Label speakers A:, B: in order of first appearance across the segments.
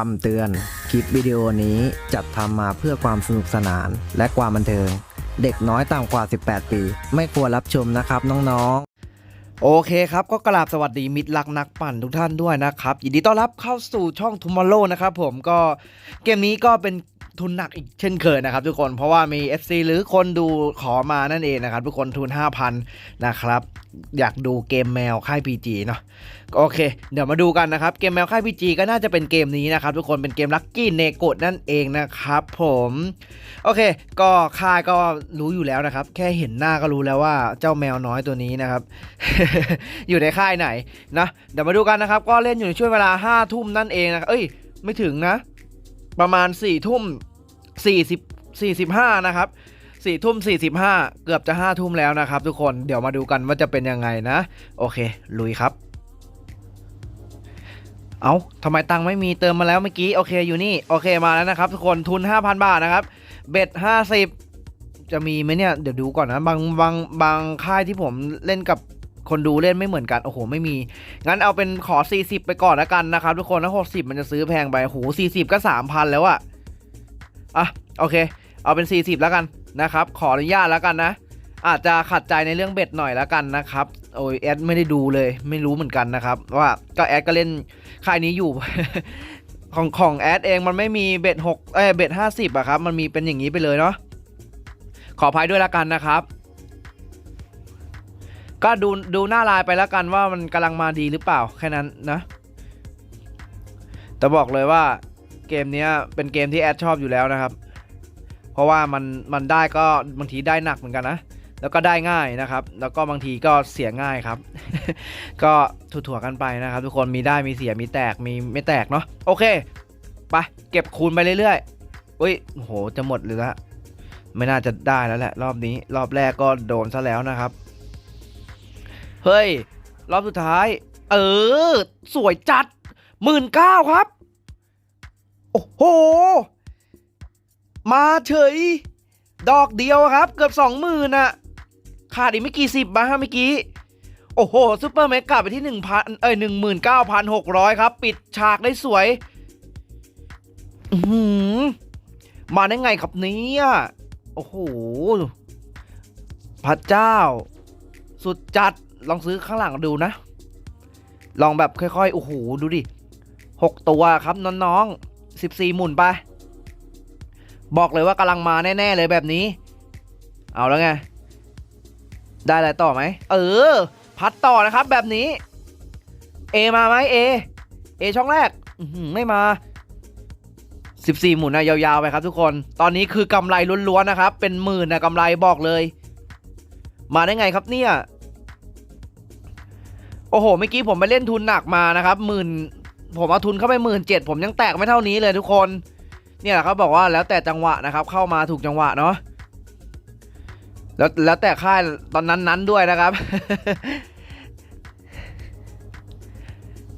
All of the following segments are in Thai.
A: คำเตือน คลิปวิดีโอนี้จัดทำมาเพื่อความสนุกสนานและความบันเทิง เด็กน้อยต่ำกว่า 18 ปี ไม่ควรรับชมนะครับน้องๆ โอเคครับ ก็กราบสวัสดีมิตรรักนักปั่นทุกท่านด้วยนะครับ ยินดีต้อนรับเข้าสู่ช่องทุม m o r r o w นะครับผมก็เกมนี้ก็เป็น ทุนหนักอีกเช่นเคยนะครับทุกคนเพราะว่ามี FC หรือคนดูขอมานั่นเองนะครับ ทุกคนทุน 5,000 นะครับ อยากดูเกมแมวค่าย PG เนาะโอเค เดี๋ยวมาดูกันนะครับ เกมแมวค่าย PG ก็น่าจะเป็นเกมนี้นะครับ ทุกคนเป็นเกมลั c กี้เนโกดนั่นเองนะครับ ผมโอเค ก็ค่ายก็รู้อยู่แล้วนะครับ แค่เห็นหน้าก็รู้แล้วว่าเจ้าแมวน้อยตัวนี้นะครับ อยู่ในค่ายไหนนะเดี๋ยวมาดูกันนะครับ ก็เล่นอยู่ในช่วงเวลา5้าทุ่มนั่นเองนะเอ้ยไม่ถึงนะ ประมาณ4ี่ทุ่ม สี่สิบสี่สิบห้านะครับสี่ทุ่มสี่สิบห้าเกือบจะห้าทุ่มแล้วนะครับทุกคนเดี๋ยวมาดูกันว่าจะเป็นยังไงนะ โอเค ลุยครับ เอาทำไมตังไม่มีเติมมาแล้วเมื่อกี้ โอเคอยู่นี่ โอเคมาแล้วนะครับ ทุกคนทุน 5,000 บาทนะครับ เบ็ด 50 จะมีไหมเนี่ย เดี๋ยวดูก่อนนะบางบางบางค่ายที่ผมเล่นกับคนดูเล่นไม่เหมือนกัน โอ้โห ไม่มี งั้นเอาเป็นขอ 40 ไปก่อนแล้วกันนะครับ ทุกคนถ้า60 มันจะซื้อแพงไปโอ้โห40 ก็ 3,000 แล้วอะ อะโอเค เอาเป็น 40 แล้วกันนะครับ ขออนุญาตแล้วกันนะ อาจจะขัดใจในเรื่องเบ็ดหน่อยแล้วกันนะครับโอ้ยแอดไม่ได้ดูเลยไม่รู้เหมือนกันนะครับ ว่าก็แอดก็เล่นค่ายนี้อยู่ ของของแอดเองมันไม่มีเบ็ดหกเอ้เบ็ดห้าสิบอะครับ มันมีเป็นอย่างนี้ไปเลยเนาะขออภัยด้วยละกันนะครับ ก็ดูดูหน้าลายไปแล้วกันว่ามันกำลังมาดีหรือเปล่าแค่นั้นนะ แต่บอกเลยว่า เกมนี้เป็นเกมที่แอดชอบอยู่แล้วนะครับ เพราะว่ามันมันได้ก็บางทีได้หนักเหมือนกันนะ แล้วก็ได้ง่ายนะครับ แล้วก็บางทีก็เสียง่ายครับ ก็ถั่วๆกันไปนะครับ ทุกคนมีได้มีเสียมีแตกมีไม่แตกเนาะโอเคไปเก็บคูณไปเรื่อยๆอุ้ยโหจะหมดเลยละไม่น่าจะได้แล้วแหละ รอบนี้รอบแรกก็โดนซะแล้วนะครับ เฮ้ย รอบสุดท้าย เออ สวยจัดหมื่นเก้าครับ อ้โห มาเฉย ดอกเดียวครับ เกือบสองหมื่นอะขาดอีกไม่กี่สิบมาฮะเมื่อกี้ โอ้โหซูเปอร์เมกะไปที่หนึ่งพันเอ้ยหนึ่งหมื่นเก้าพันหกร้อยครับ ปิดฉากได้สวย อือหือมาได้ไงครับเนี้โอ้โห พระเจ้า สุดจัด ลองซื้อข้างหลังดูนะ ลองแบบค่อยๆ โอ้โห ดูดิหกตัวครับน้องๆ สิบสี่หมุนไป บอกเลยว่ากำลังมาแน่ ๆ เลยแบบนี้ เอาแล้วไง ได้อะไรต่อไหม เออ พัดต่อนะครับแบบนี้ เอมาไหมเอ เอช่องแรกไม่มา 14 หมุนนะยาวๆไปครับทุกคน ตอนนี้คือกำไรล้วนๆนะครับ เป็นหมื่นนะกำไรบอกเลย มาได้ไงครับเนี่ยโอ้โห เมื่อกี้ผมไปเล่นทุนหนักมานะครับหมื่น ผมเอาทุนเข้าไปหมื่นเจ็ดผมยังแตกไม่เท่านี้เลยทุกคน เนี่ยแหละเขาบอกว่าแล้วแต่จังหวะนะครับ เข้ามาถูกจังหวะเนาะแล้วแล้วแต่ค่ายตอนนั้นนั้นด้วยนะครับ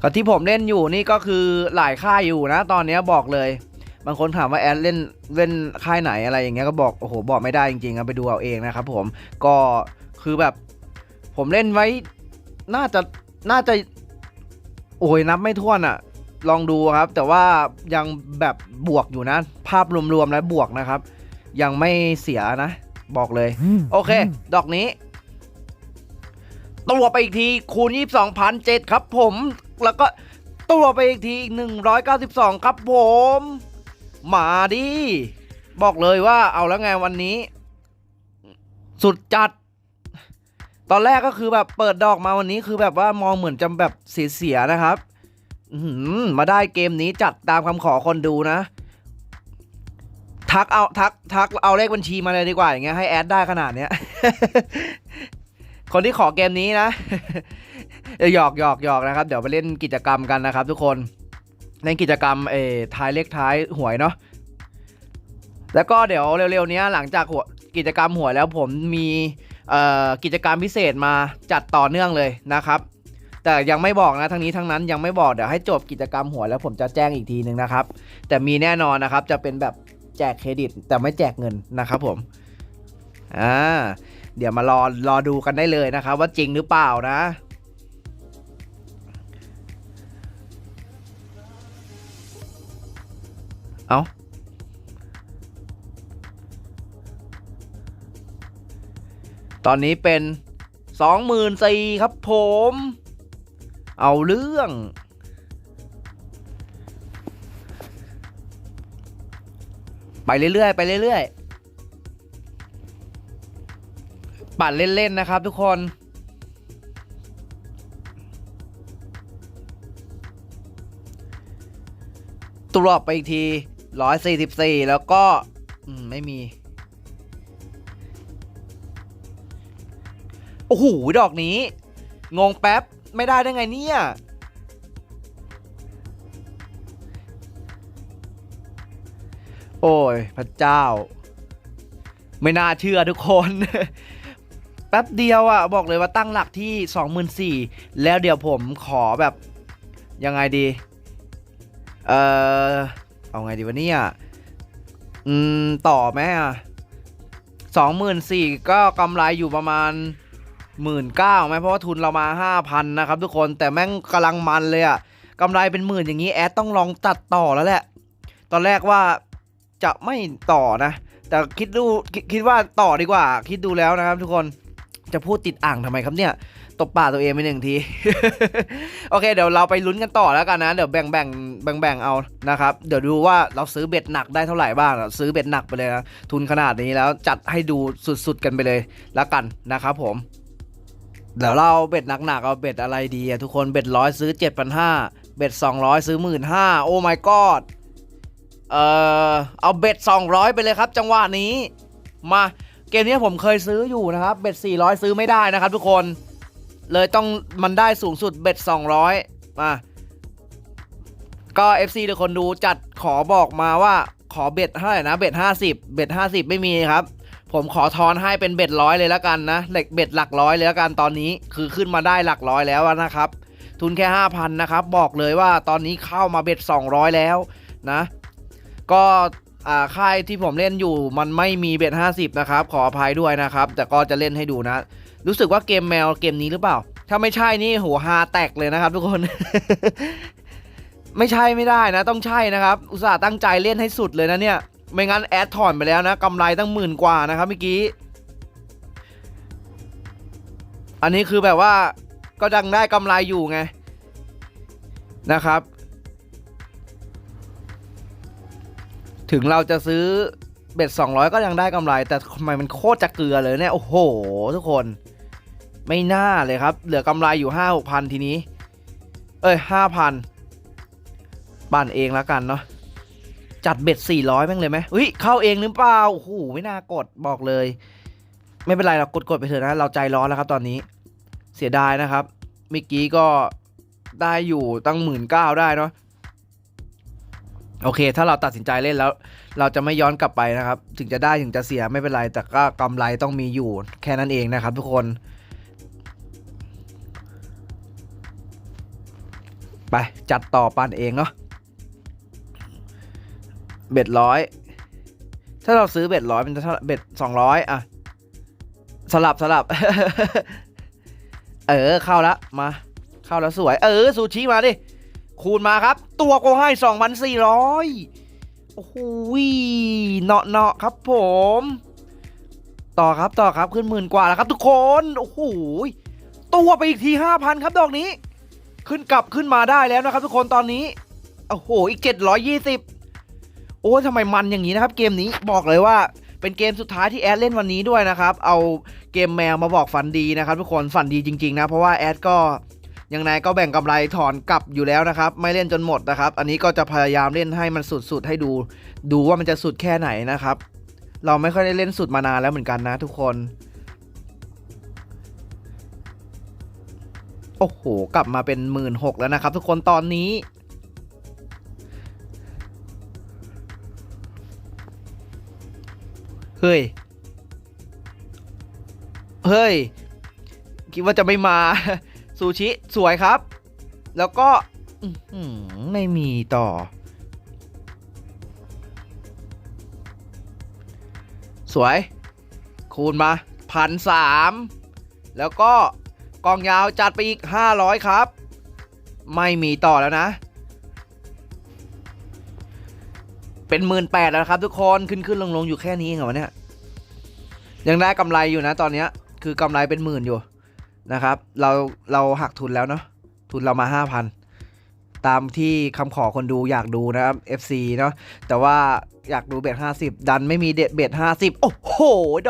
A: ก็ที่ผมเล่นอยู่นี่ก็คือหลายค่ายอยู่นะ ตอนนี้บอกเลย บางคนถามว่าแอดเล่นเล่นค่ายไหนอะไรอย่างเงี้ยก็บอกโอ้โหบอกไม่ได้จริงๆครับไปดูเอาเองนะครับ ผมก็คือแบบ ผมเล่นไว้น่าจะน่าจะ โอ้ยนับไม่ถ้วนอะ่ะ ลองดูครับ แต่ว่ายังแบบบวกอยู่นะ ภาพรวมๆแล้วบวกนะครับ ยังไม่เสียนะ บอกเลย โอเค ดอกนี้ตัวไปอีกทีคูณ 22,007 ครับผม แล้วก็ตัวไปอีกที192 ครับผม มาดิ บอกเลยว่าเอาแล้วไงวันนี้ สุดจัด ตอนแรกก็คือแบบเปิดดอกมาวันนี้คือแบบว่ามองเหมือนจะแบบเสียๆนะครับอื้อหือ มาได้เกมนี้จัดตามคำขอคนดูนะ ทักเอาทักทักเอาเลขบัญชีมาเลยดีกว่าอย่างเงี้ยให้แอดได้ขนาดเนี้ย คนที่ขอเกมนี้นะหยอกหยอกหยอกนะครับ เดี๋ยวไปเล่นกิจกรรมกันนะครับ ทุกคนเล่นกิจกรรมเอทายเลขท้ายหวยเนาะแล้วก็เดี๋ยวเร็วๆนี้หลังจากหัวกิจกรรมหวยแล้วผมมีกิจกรรมพิเศษมาจัดต่อเนื่องเลยนะครับ แต่ยังไม่บอกนะทั้งนี้ทั้งนั้นยังไม่บอกเดี๋ยวให้จบกิจกรรมหวยแล้วผมจะแจ้งอีกทีหนึ่งนะครับ แต่มีแน่นอนนะครับจะเป็นแบบแจกเครดิต แต่ไม่แจกเงินนะครับผมอ่าเดี๋ยวมารอรอดูกันได้เลยนะครับ ว่าจริงหรือเปล่านะเอาตอนนี้เป็นสองหมื่นสี่ครับผม เอาเรื่อง ไปเรื่อยๆ ไปเรื่อยๆ ปั่นเล่น ๆ นะครับทุกคนตัวรอบไปอีกทีร้อยสี่สิบสี่แล้วก็มไม่มี โอ้โห ดอกนี้ งงแป๊บ ไม่ได้ได้ไงเนี่ยโอ้ยพระเจ้า ไม่น่าเชื่อทุกคน แป๊บเดียวอะ่ะบอกเลยว่าตั้งหลักที่ 24,000แล้วเดี๋ยวผมขอแบบ ยังไงดี เออเอาไงดีวะเนี่ยอืม ต่อไหมอะสองหมื่นสี่ก็กำไรอยู่ประมาณ หมื่นเก้าไหมเพราะว่าทุนเรามาห้าพันนะครับทุกคนแต่แม่งกำลังมันเลยอะกำไรเป็นหมื่นอย่างนี้แอดต้องลองตัดต่อแล้วแหละ ตอนแรกว่าจะไม่ต่อนะ แต่คิดดูคคิดว่าต่อดีกว่า คิดดูแล้วนะครับทุกคนจะพูดติดอ่างทำไมครับเนี่ยตบป่ากตัวเองไปหนึ่งที โอเค เดี๋ยวเราไปลุ้นกันต่อแล้วกันนะ เดี๋ยวแบ่งแบ่งแบ่งแบ่งเอานะครับ เดี๋ยวดูว่าเราซื้อเบ็ดหนักได้เท่าไหร่บ้าง ซื้อเบ็ดหนักไปเลยนะ ทุนขนาดนี้แล้วจัดให้ดูสุดๆกันไปเลยแล้วกันนะครับผม เดี๋ยวเราเบ็ดหนักๆเอาเบ็ดอะไรดีอะทุกคนเบ็ดร้อยซื้อ 7,500เบ็ด200 ซื้อ 15,000โอ้ my god เอ่อเอาเบ็ด200 ไปเลยครับ จังหวะนี้ มาเกมนี้ผมเคยซื้ออยู่นะครับ เบ็ด400 ซื้อไม่ได้นะครับ ทุกคน เลยต้องมันได้สูงสุดเบ็ด200 มาก็ FC ทุกคนดูจัดขอบอกมาว่าขอเบ็ดเท่าไหร่นะเบ็ด50 เบ็ด50 ไม่มีครับ ผมขอทอนให้เป็นเบ็ดร้อยเลยแล้วกันนะเหล็กเบ็ดหลักร้อยเลยแล้วกันตอนนี้คือขึ้นมาได้หลักร้อยแล้วนะครับ ทุนแค่ 5,000นะครับบอกเลยว่าตอนนี้เข้ามาเบ็ด 200 แล้วนะ ก็ค่ายที่ผมเล่นอยู่มันไม่มีเบ็ด50 นะครับ ขออภัยด้วยนะครับ แต่ก็จะเล่นให้ดูนะ รู้สึกว่าเกมแมวเกมนี้หรือเปล่า ถ้าไม่ใช่นี่หัวฮาแตกเลยนะครับ ทุกคน ไม่ใช่ไม่ได้นะ ต้องใช่นะครับ อุตส่าห์ตั้งใจเล่นให้สุดเลยนะเนี่ย ไม่งั้นแอดถอนไปแล้วนะกำไรตั้งหมื่นกว่านะครับเมื่อกี้ อันนี้คือแบบว่าก็ดังได้กำไรอยู่ไงนะครับ ถึงเราจะซื้อเบ็ด200 ก็ยังได้กำไร แต่ทำไมมันโคตรจะเกลือเลยเนี่ย โอ้โห ทุกคน ไม่น่าเลยครับ เหลือกำไรอยู่5 6พันทีนี้ เอ้ย 5,000บ้านเองแล้วกันเนาะ จัดเบ็ด 400แม่งเลยไหมอุ้ยเข้าเองหรือเปล่าโอ้โหไม่น่ากดบอกเลย ไม่เป็นไรเรากดกดไปเถอะนะ เราใจร้อนแล้วครับตอนนี้ เสียดายนะครับเมื่อกี้ก็ได้อยู่ตั้งหมื่นเก้าได้เนาะโอเค ถ้าเราตัดสินใจเล่นแล้ว เราจะไม่ย้อนกลับไปนะครับ ถึงจะได้ถึงจะเสียไม่เป็นไร แต่ก็กำไรต้องมีอยู่แค่นั้นเองนะครับ ทุกคนไปจัดต่อปันเองเนาะ เบ็ดร้อยถ้าเราซื้อเบ็ดร้อยมันเท่าเบ็ดสองร้อยอะสลับสลับ เออเข้าแล้วมา เข้าแล้วสวย เออซูชิมาดิ คูณมาครับ ตัวก็ให้สองพันสี่ร้อยโอ้โหเนาะเนาะครับผม ต่อครับต่อครับขึ้นหมื่นกว่าแล้วครับทุกคน โอ้โหตัวไปอีกทีห้าพันครับดอกนี้ ขึ้นกลับขึ้นมาได้แล้วนะครับทุกคนตอนนี้ โอ้โห อีกเจ็ดร้อยยี่สิบ โอ้ทำไมมันอย่างนี้นะครับ เกมนี้บอกเลยว่าเป็นเกมสุดท้ายที่แอดเล่นวันนี้ด้วยนะครับ เอาเกมแมวมาบอกฝันดีนะครับ ทุกคนฝันดีจริงๆนะ เพราะว่าแอดก็ยังไงก็แบ่งกำไรถอนกลับอยู่แล้วนะครับ ไม่เล่นจนหมดนะครับ อันนี้ก็จะพยายามเล่นให้มันสุดๆให้ดู ดูว่ามันจะสุดแค่ไหนนะครับ เราไม่ค่อยได้เล่นสุดมานานแล้วเหมือนกันนะ ทุกคน โอ้โห กลับมาเป็นหมื่นหกแล้วนะครับ ทุกคนตอนนี้ เฮ้ย เฮ้ย คิดว่าจะไม่มา ซูชิสวยครับ แล้วก็ไม่มีต่อ สวย คูณมาพันสามแล้วก็กองยาวจัดไปอีก 500 ครับ ไม่มีต่อแล้วนะ เป็นหมื่นแปดแล้วครับ ทุกคนขึ้นขึ้นลงลงอยู่แค่นี้เองเหรอวะเนี่ยยังได้กำไรอยู่นะตอนเนี้ยคือกำไรเป็นหมื่นอยู่นะครับ เราเราหักทุนแล้วเนาะทุนเรามาห้าพันตามที่คำขอคนดูอยากดูนะครับ FC เนาะแต่ว่าอยากดูเบ็ดห้าสิบดันไม่มีเด็ดเบ็ดห้าสิบโอ้โห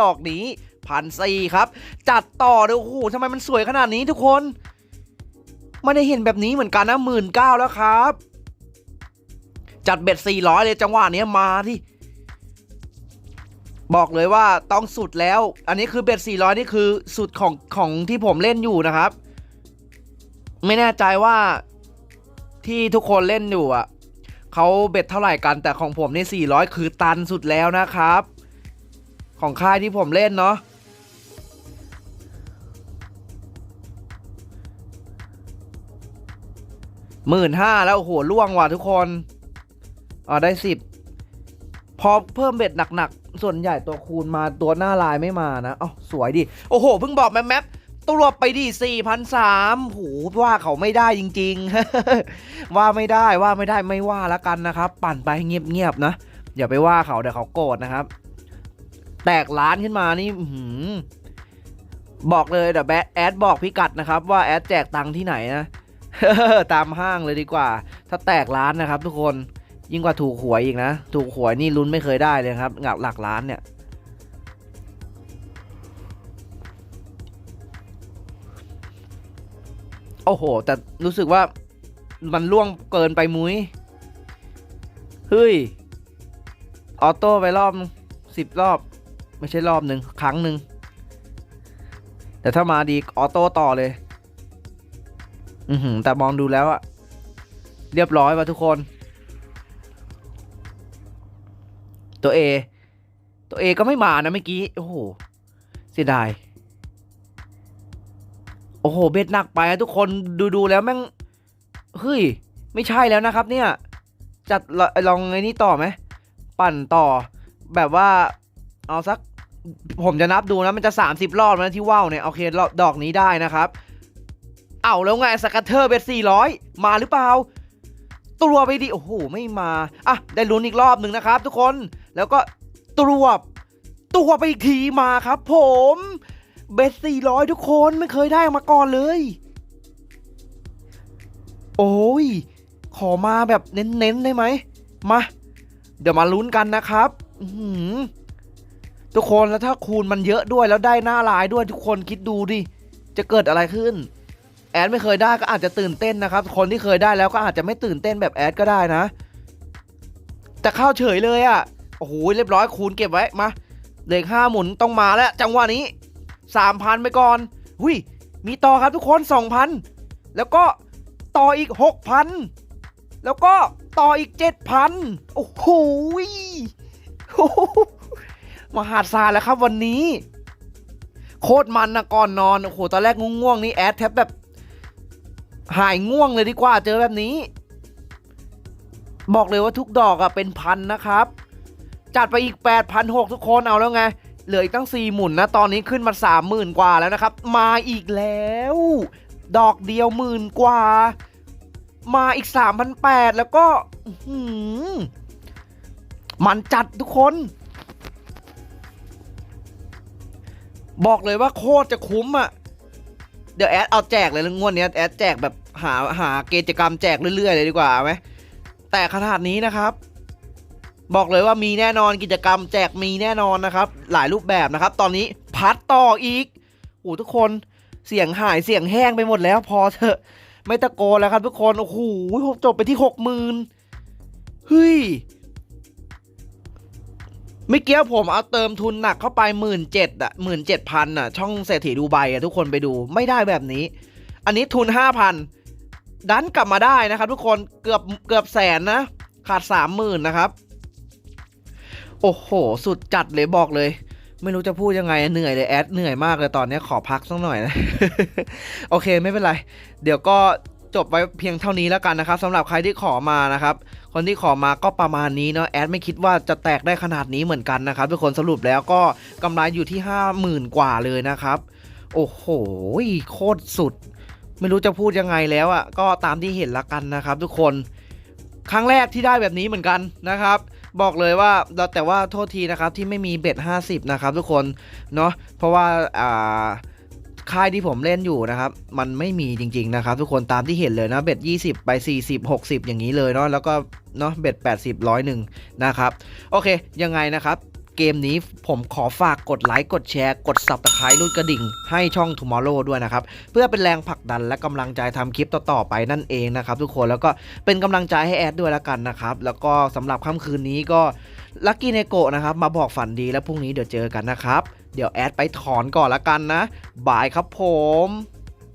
A: ดอกนี้พันสี่ครับ จัดต่อเลยโอ้โหทำไมมันสวยขนาดนี้ทุกคน ไม่ได้เห็นแบบนี้เหมือนกันนะหมื่นเก้าแล้วครับ จัดเบ็ดสี่ร้อยเลยจังหวะนี้มาที่บอกเลยว่าต้องสุดแล้ว อันนี้คือเบ็ด 400 นี่คือสุดของของที่ผมเล่นอยู่นะครับ ไม่แน่ใจว่าที่ทุกคนเล่นอยู่อะเขาเบ็ดเท่าไหร่กันแต่ของผมนี่ 400 คือตันสุดแล้วนะครับ ของค่ายที่ผมเล่นเนาะหมื่นห้าแล้วโอ้โหล่วงว่ะทุกคน อ๋อได้สิบพอเพิ่มเบ็ดหนักๆ ส่วนใหญ่ตัวคูณมาตัวหน้าลายไม่มานะอ้าสวยดิ โอ้โห เพิ่งบอกแมปแมปตัวไปดิสี่พันสามโหว่าเขาไม่ได้จริง ๆ ว่าไม่ได้ว่าไม่ได้ไม่ว่าแล้วกันนะครับ ปั่นไปเงียบๆนะ อย่าไปว่าเขาเดี๋ยวเขาโกรธนะครับ แตกล้านขึ้นมานี่หืบอกเลยเดี๋ยวแบดแอดบอกพิกัดนะครับ ว่าแอดแจกตังค์ที่ไหนนะตามห้างเลยดีกว่า ถ้าแตกล้านนะครับทุกคน ยิ่งกว่าถูกหวยอีกนะ ถูกหวยนี่ลุ้นไม่เคยได้เลยครับหลักหลักล้านเนี่ย โอ้โห แต่รู้สึกว่ามันล่วงเกินไปมุ้ย เฮ้ย ออโต้ไปรอบสิบรอบ ไม่ใช่รอบหนึ่งครั้งหนึ่ง แต่ถ้ามาดีออโต้ต่อเลย อือหือแต่มองดูแล้วอะเรียบร้อยว่ะทุกคน ตัว A ตัว A ก็ไม่มานะเมื่อกี้ โอ้โห เสียดาย โอ้โห เบ็ดหนักไปทุกคนดูดูแล้วแม่ง เฮ้ย ไม่ใช่แล้วนะครับเนี่ย จัดลองไอ้นี่ต่อไหม ปั่นต่อ แบบว่า เอาสัก ผมจะนับดูนะ มันจะ 30 รอบนะที่ว่าวเนี่ย โอเคดอกนี้ได้นะครับ เอาแล้วไงสกัตเทอร์เบ็ด400 มาหรือเปล่า ตัวไปดิโอ้โหไม่มาอะได้ลุ้นอีกรอบหนึ่งนะครับ ทุกคนแล้วก็ตัวตัวไปอีกทีมาครับ ผมเบ็ด400ทุกคนไม่เคยได้มาก่อนเลย โอ้ย ขอมาแบบเน้นๆได้ไหมมา เดี๋ยวมาลุ้นกันนะครับทุกคนแล้วถ้าคูณมันเยอะด้วยแล้วได้หน้าลายด้วยทุกคนคิดดูดิ จะเกิดอะไรขึ้น แอดไม่เคยได้ก็อาจจะตื่นเต้นนะครับ คนที่เคยได้แล้วก็อาจจะไม่ตื่นเต้นแบบแอดก็ได้นะ แต่เข้าเฉยเลยอะ่ะโอ้โหเรียบร้อยคูณเก็บไว้มาเหล็กห้าหมุนต้องมาแล้ว จังหวะนี้สามพันไปก่อนหุยมีต่อครับทุกคนสองพันแล้วก็ต่ออีกหกพันแล้วก็ต่ออีกเจ็ดพันโอ้โหโอ้โหมหาศาลแล้วครับวันนี้ โคตรมันนะก่อนนอนโอ้โหตอนแรกง่วงๆนี่แอดแทบแบบ หายง่วงเลยดีกว่าเจอแบบนี้ บอกเลยว่าทุกดอกอะเป็นพันนะครับ จัดไปอีก 8,600 ทุกคนเอาแล้วไง เหลืออีกตั้ง 4 หมุนนะ ตอนนี้ขึ้นมา 30,000 กว่าแล้วนะครับ มาอีกแล้ว ดอกเดียวหมื่นกว่า มาอีก 3,800 แล้วก็หือมันจัดทุกคน บอกเลยว่าโคตรจะคุ้มอะ เดี๋ยวแอดเอาแจกเลยงวดนี้แอดแจกแบบหาหากิจกรรมแจกเรื่อยๆเลยดีกว่าไหมแต่ขนาดนี้นะครับ บอกเลยว่ามีแน่นอนกิจกรรมแจกมีแน่นอนนะครับ หลายรูปแบบนะครับ ตอนนี้พัดต่ออีกโอ้ทุกคนเสียงหายเสียงแห้งไปหมดแล้วพอเถอะไม่ตะโกนแล้วครับทุกคนโอ้โหจบไปที่หกหมื่นเฮ้ย มื่อกี้ผมเอาเติมทุนหนักเข้าไปหมื่นเจ็ดอะหมื่นเจ็ดพันอะช่องเศรษฐีดูไบอะทุกคนไปดูไม่ได้แบบนี้ อันนี้ทุนห้าพันดันกลับมาได้นะครับทุกคนเกือบเกือบแสนนะ ขาดสามหมื่นนะครับ โอ้โห สุดจัดเลยบอกเลย ไม่รู้จะพูดยังไงเหนื่อยเลยแอดเหนื่อยมากเลยตอนนี้ขอพักสักหน่อยนะ โอเคไม่เป็นไร เดี๋ยวก็ จบไว้เพียงเท่านี้แล้วกันนะครับสำหรับใครที่ขอมานะครับ คนที่ขอมาก็ประมาณนี้เนาะแอดไม่คิดว่าจะแตกได้ขนาดนี้เหมือนกันนะครับทุกคนสรุปแล้วก็กำไรอยู่ที่ 50,000 กว่าเลยนะครับ โอ้โหโคตรสุด ไม่รู้จะพูดยังไงแล้วอะ่ะก็ตามที่เห็นละกันนะครับ ทุกคนครั้งแรกที่ได้แบบนี้เหมือนกันนะครับบอกเลยว่าแต่ว่าโทษทีนะครับที่ไม่มีเบ็ด50 นะครับทุกคนเนาะเพราะว่าอ่า ค่ายที่ผมเล่นอยู่นะครับ มันไม่มีจริง ๆ นะครับ ทุกคนตามที่เห็นเลยนะเบ็ด20 ไป 40 60 อย่างนี้เลยเนาะแล้วก็เนาะเบ็ด80ร้อยหนึ่งนะครับ โอเค ยังไงนะครับเกมนี้ผมขอฝากกดไลค์กดแชร์ กด subscribe รุ่นกระดิ่ง ให้ช่อง Tomorrow ด้วยนะครับ เพื่อเป็นแรงผลักดันและกำลังใจทำคลิปต่อ ๆ ไปนั่นเองนะครับทุกคนแล้วก็เป็นกำลังใจให้แอดด้วยแล้วกันนะครับ แล้วก็สำหรับค่ำคืนนี้ก็ ลักกี้เนโกะนะครับมาบอกฝันดีแล้วพรุ่งนี้เดี๋ยวเจอกันนะครับ เดี๋ยวแอดไปถอนก่อนละกันนะบายครับผม